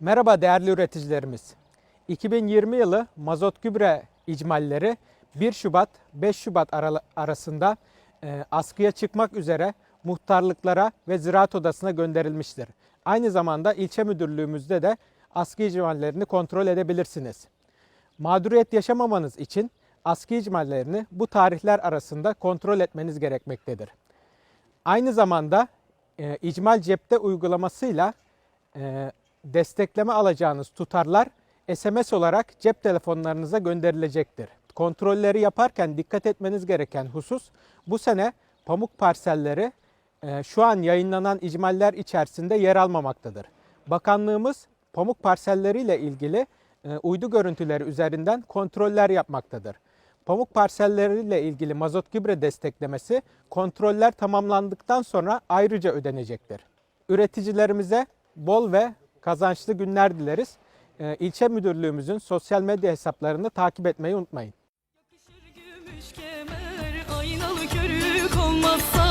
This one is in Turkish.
Merhaba değerli üreticilerimiz. 2020 yılı mazot gübre icmalleri 1 Şubat 5 Şubat arasında e, askıya çıkmak üzere muhtarlıklara ve ziraat odasına gönderilmiştir. Aynı zamanda ilçe müdürlüğümüzde de askı icmallerini kontrol edebilirsiniz. Mağduriyet yaşamamanız için askı icmallerini bu tarihler arasında kontrol etmeniz gerekmektedir. Aynı zamanda e, icmal cepte uygulamasıyla e, destekleme alacağınız tutarlar SMS olarak cep telefonlarınıza gönderilecektir. Kontrolleri yaparken dikkat etmeniz gereken husus bu sene pamuk parselleri e, şu an yayınlanan icmaller içerisinde yer almamaktadır. Bakanlığımız pamuk parselleriyle ilgili e, uydu görüntüleri üzerinden kontroller yapmaktadır. Pamuk parselleriyle ilgili mazot gübre desteklemesi kontroller tamamlandıktan sonra ayrıca ödenecektir. Üreticilerimize bol ve kazançlı günler dileriz. Ee, ilçe müdürlüğümüzün sosyal medya hesaplarını takip etmeyi unutmayın. Yakışır gümüş kemer, aynalı körük olmazsa